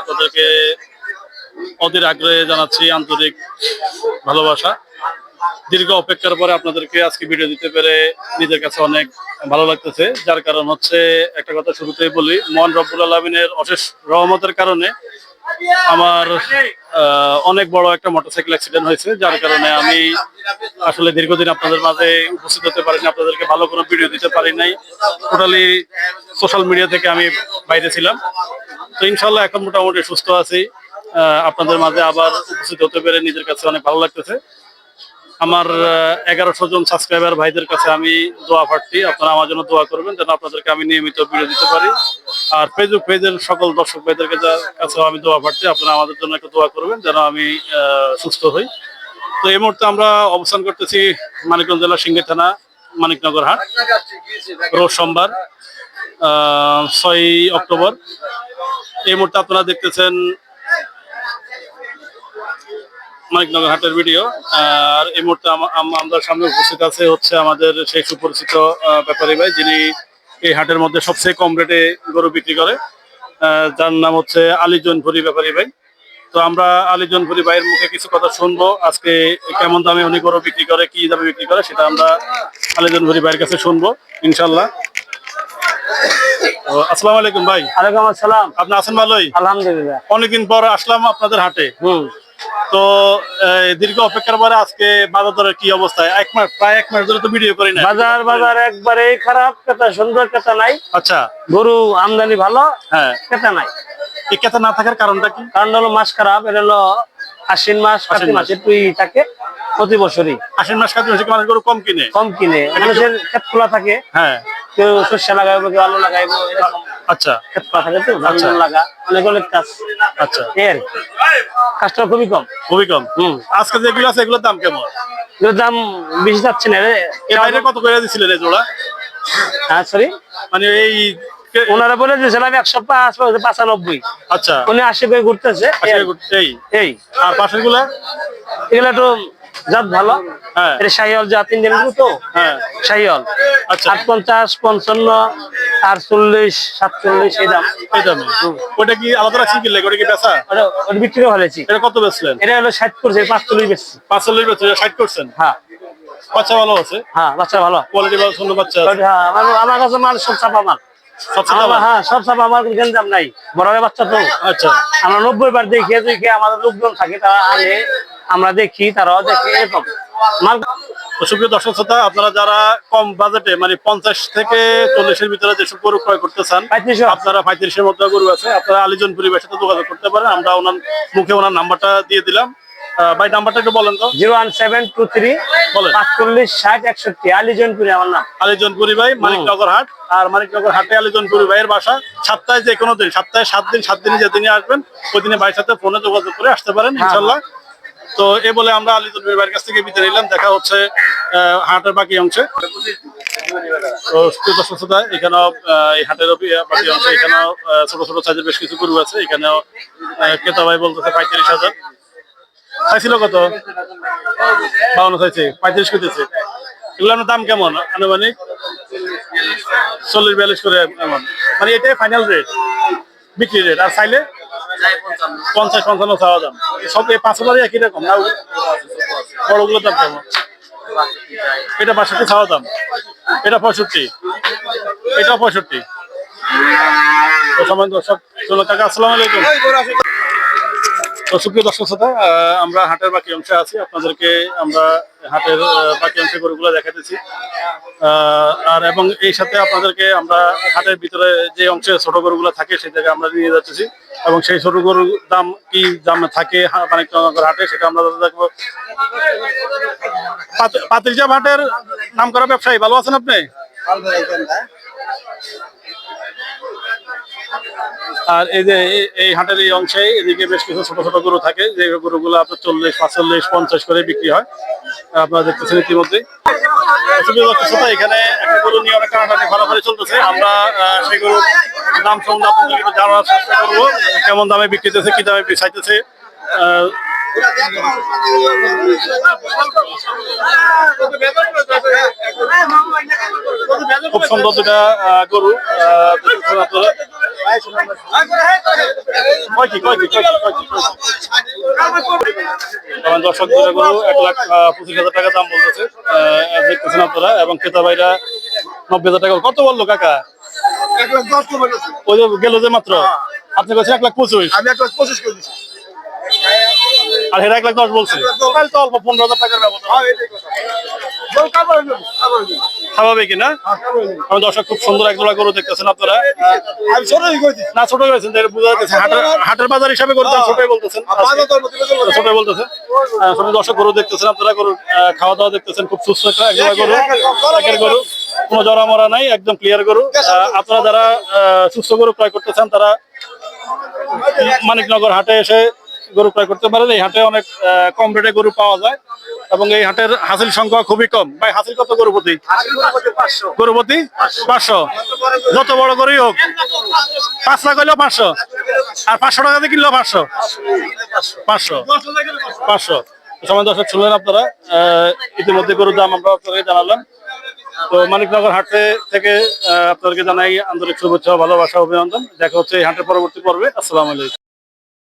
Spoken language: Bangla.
আপনাদেরকে অধীর আগ্রহে জানাচ্ছি আন্তরিক ভালোবাসা। দীর্ঘ অপেক্ষার পরে আপনাদেরকে আজকে ভিডিও দিতে পেরে নিজের কাছে অনেক ভালো লাগতেছে। যার কারণ হচ্ছে একটা কথা শুরুতেই বলি, মহান রব্বুল অশেষ রহমতের কারণে আমার অনেক বড় একটা মোটরসাইকেল অ্যাক্সিডেন্ট হয়েছে, যার কারণে আমি আসলে দীর্ঘদিন আপনাদের মাঝে উপস্থিত হতে পারিনি, আপনাদেরকে ভালো কোনো ভিডিও দিতে পারি নাই। টোটালি সোশ্যাল মিডিয়া থেকে আমি বাইরে ছিলাম। তো ইনশাল্লাহ এখন মোটামুটি সুস্থ আছি। আপনাদের মাঝে আবার উপস্থিত হতে পেরে নিজের কাছে অনেক ভালো লাগতেছে। আমার এগারোশো জন সাবস্ক্রাইবার ভাইদের কাছে আমি দোয়া প্রার্থী আপনারা আমার জন্য দোয়া করবেন যেন আপনাদেরকে আমি নিয়মিত ভিডিও দিতে পারি। আর ফেসবুক পেজের সকল দর্শক ভাইদেরকে যা- কাছেও আমি দোয়া প্রার্থী আপনারা আমাদের জন্য একটা দোয়া করবেন যেন আমি সুস্থ হই। তো এই মুহূর্তে আমরা অবস্থান করতেছি মানিকগঞ্জ জেলা সিংহে থানা, মানিকনগর হাট, রোজ সোমবার ছয় অক্টোবর। এই মুহূর্তে আপনারা দেখতেছেন মানিকনগর হাটের ভিডিও। আর এই মুহূর্তে আম- আম- আমাদের সামনে উপস্থিত আছে হচ্ছে আমাদের সেই সুপরিচিত ব্যাপারী ভাই যিনি এই হাটের মধ্যে সবচেয়ে কম রেটে গরু বিক্রি করে। যার নাম হচ্ছে আলী জৈনপুরি ব্যাপারী ভাই। তো আমরা আলী জৈনপুরি ভাইয়ের মুখে কিছু কথা শুনব আজকে কেমন দামে উনি গরু বিক্রি করে কি দামে বিক্রি করে সেটা আমরা আলী জৈনপুরি ভাইয়ের কাছে শুনব ইনশাল্লাহ আসসালামু আলাইকুম ভাই। ওয়ালাইকুম আসসালাম। আপনি আছেন ভালোই? আলহামদুলিল্লাহ। অনেকদিন পর আসলাম আপনাদের হাটে। হুম। তো দীর্ঘ অপেক্ষার পরে আজকে বাজার দরের কি অবস্থা? এক মাস প্রায় এক মাস ধরে তো ভিডিও করি না বাজার বাজার একবারে খারাপ কেতা সুন্দর কেতা নাই। আচ্ছা। গরু আমদানি ভালো হ্যাঁ। কেতা নাই। এই কেতা না থাকার কারণটা কি? কারণ হলো মাস খারাপ এটা হলো আশ্বিন মাস কার্তিক আশ্বিন মাস। একটু থাকে। প্রতি বছরই। আশ্বিন মাস কাজ মানুষ গরু কম কিনে? কম কিনে। মানুষের ক্ষেত খোলা থাকে। হ্যাঁ। কেউ শস্য লাগাইবো কেউ আলু লাগাইবো এরকম। আচ্ছা। ক্ষেত খোলা থাকে তো ধান আচ্ছা। লাগা অনেক অনেক কাজ। আচ্ছা। কি। কাজটা খুবই কম। খুবই কম? হুম। আজকে যেগুলো আছে এগুলোর দাম কেমন? এগুলোর দাম বেশি যাচ্ছে না রে। এর বাইরে কত করে দিছিলেন এই জোড়া? হ্যাঁ সরি মানে এই ওনারা বলে দিয়েছিলাম একশো পাঁচ পাঁচানব্বই। আচ্ছা। উনি আশি করে ঘুরতেছে। এই আর এই। এই। আর পাশেরগুলা এগুলো একটু জাত ভালো। হ্যাঁ। এটা জাত ইন্ডিয়ান তো? হ্যাঁ। শাহিওল আচ্ছা। আট পঞ্চাশ পঞ্চান্ন আটচল্লিশ সাতচল্লিশ এই দাম। এই দামে। ওটা কি আলাদা রাখছেন কি লেগে? ওটা কি বেচা? ওটা বিক্রি ফেলেছি এটা কত বেচলেন? এটা হলো ষাট করছে পাঁচচল্লিশ বেশি পাঁচচল্লিশ বেচলেন ষাট করছেন? হ্যাঁ। বাচ্চা ভালো আছে? হ্যাঁ বাচ্চা ভালো। কোয়ালিটি ভালো সুন্দর বাচ্চা আছে? হ্যাঁ, আমার কাছে মাল সব চাপা মাল। হ্যাঁ সব চাপা আমার কোনো দাম নাই। বড় বাচ্চা তো। আচ্ছা। আমরা নব্বই বার দেখি দেখি আমাদের লোকজন থাকে তারা আনে। আমরা দেখি তারাও দেখে এরকম। সুপ্রিয় দর্শক শ্রোতা আপনারা যারা কম বাজেটে মানে পঞ্চাশ থেকে চল্লিশের ভিতরে যেসব গরু ক্রয় করতে চান আপনারা পঁয়ত্রিশের মধ্যে গরু আছে। আপনারা আলিজন সাথে যোগাযোগ করতে পারেন। আমরা ওনার মুখে ওনার নাম্বারটা দিয়ে দিলাম। ভাই নাম্বারটা একটু বলেন তো। Zero one seven two three বলেন। পাঁচচল্লিশ ষাট একষট্টি। আলিজনপুরি আমার নাম। আলিজনপুরি ভাই মানিকনগর হাট। আর মানিকনগর হাটে আলিজনপুরি ভাইয়ের বাসা। সপ্তাহে যে কোনো দিন সপ্তাহে সাত দিন সাত দিনে যে দিনে আসবেন ওই দিনে ভাইয়ের সাথে ফোনে যোগাযোগ করে আসতে পারেন ইনশাল্লাহ। তো এ বলে আমরা আলিজনপুরি ভাইয়ের কাছ থেকে বিদায় নিলাম। দেখা হচ্ছে হাটের বাকি অংশে। তো ছোট ছোট বেশ কিছু হাজার। চাইছিল কত? চাইছে এগুলোর দাম কেমন? আনুমানিক? চল্লিশ, বিয়াল্লিশ করে এমন। মানে এটাই ফাইনাল রেট বিক্রি রেট আর চাইলে? পঞ্চাশ পঞ্চান্ন চাওয়া দাম। সব এই পাঁচ হাজারই একই রকম না? বড়গুলো দাম কেমন এটা বাষট্টি চাওয়া দাম। এটা পঁয়ষট্টি। এটা পঁয়ষট্টি। সময় দর্শক ষোলো টাকা। আসসালাম আলাইকুম। তো সুপ্রিয় দর্শক শ্রোতা আমরা হাটের বাকি অংশে আছি। আপনাদেরকে আমরা হাটের বাকি অংশে গরুগুলো দেখাতেছি। আর এবং এই সাথে আপনাদেরকে আমরা হাটের ভিতরে যে অংশে ছোট গরুগুলো থাকে, সেই জায়গায় আমরা নিয়ে যাচ্ছি। এবং সেই ছোট গরুর দাম কি দাম থাকে মানিকনগর হাটে, সেটা আমরা দেখব। পাত- হাটের নাম করা ব্যবসায়ী, ভালো আছেন আপনি? আর এই যে এই- হাটের এই অংশে এদিকে বেশ কিছু ছোট ছোট গরু থাকে যে গরুগুলো আপনার চল্লিশ পাঁচচল্লিশ পঞ্চাশ করে বিক্রি হয়। আপনারা দেখতেছেন ইতিমধ্যে এখানে একটা গরু নিয়ে অনেক টানাটানি ঘোরাঘুরি চলতেছে। আমরা সেই গরুর দাম সম্বন্ধে আপনাদের জানার চেষ্টা করব। কেমন দামে বিক্রিতেছে কি দামে আহ, খুব সুন্দর দুটা গরু আপনারা। দর্শক দুটা গরু এক লাখ পঁচিশ হাজার টাকা দাম বলতেছে। দেখতেছেন আপনারা এবং ক্রেতা ভাইরা নব্বই হাজার টাকা কত বলল কাকা? ওই গেল যে মাত্র? আপনি কাছে এক লাখ পঁচিশ। আমি এক লাখ পঁচিশ করে দিচ্ছি আর হেরা এক লাখ দশ বলছে। তাহলে তো অল্প পনেরো হাজার টাকার ব্যবস্থা হ্যাঁ স্বাভাবিক না? হ্যাঁ দর্শক খুব সুন্দর এক জোড়া গরু দেখতেছেন আপনারা। আমি ছোটই করে দিচ্ছি না ছোট হয়েছেন বোঝা যাচ্ছে। হাটের বাজার হিসাবে ছোটই বলতেছেন। ছোট দর্শক গরু দেখতেছেন আপনারা গরু খাওয়া দাওয়া দেখতেছেন। খুব সুস্থ একটা একজোড়া গরু। একের গরু কোনো জরা মরা নাই একদম ক্লিয়ার গরু। আপনারা যারা সুস্থ গরু ক্রয় করতে চান তারা মানিকনগর হাটে এসে গরু ক্রয় করতে পারেন। এই হাটে অনেক কম রেটে গরু পাওয়া যায়। এবং এই হাটের হাসিল সংখ্যা খুবই কম। ভাই, হাসিল কত গরু প্রতি? পাঁচশো। যত বড় গরুই হোক। পাঁচ লাখ পাঁচশো। আর পাঁচশো টাকা দিয়ে কিনলেও পাঁচশো। পাঁচশো। পাঁচশো। সময় দর্শক শুনলেন আপনারা। ইতিমধ্যে গরুর দাম আমরা আপনাকে জানালাম। তো মানিকনগর হাটে থেকে আপনাদেরকে জানাই আন্তরিক শুভেচ্ছা ভালোবাসা, অভিনন্দন। দেখা হচ্ছে এই হাটের পরবর্তী পর্বে। আসসালামু আলাইকুম।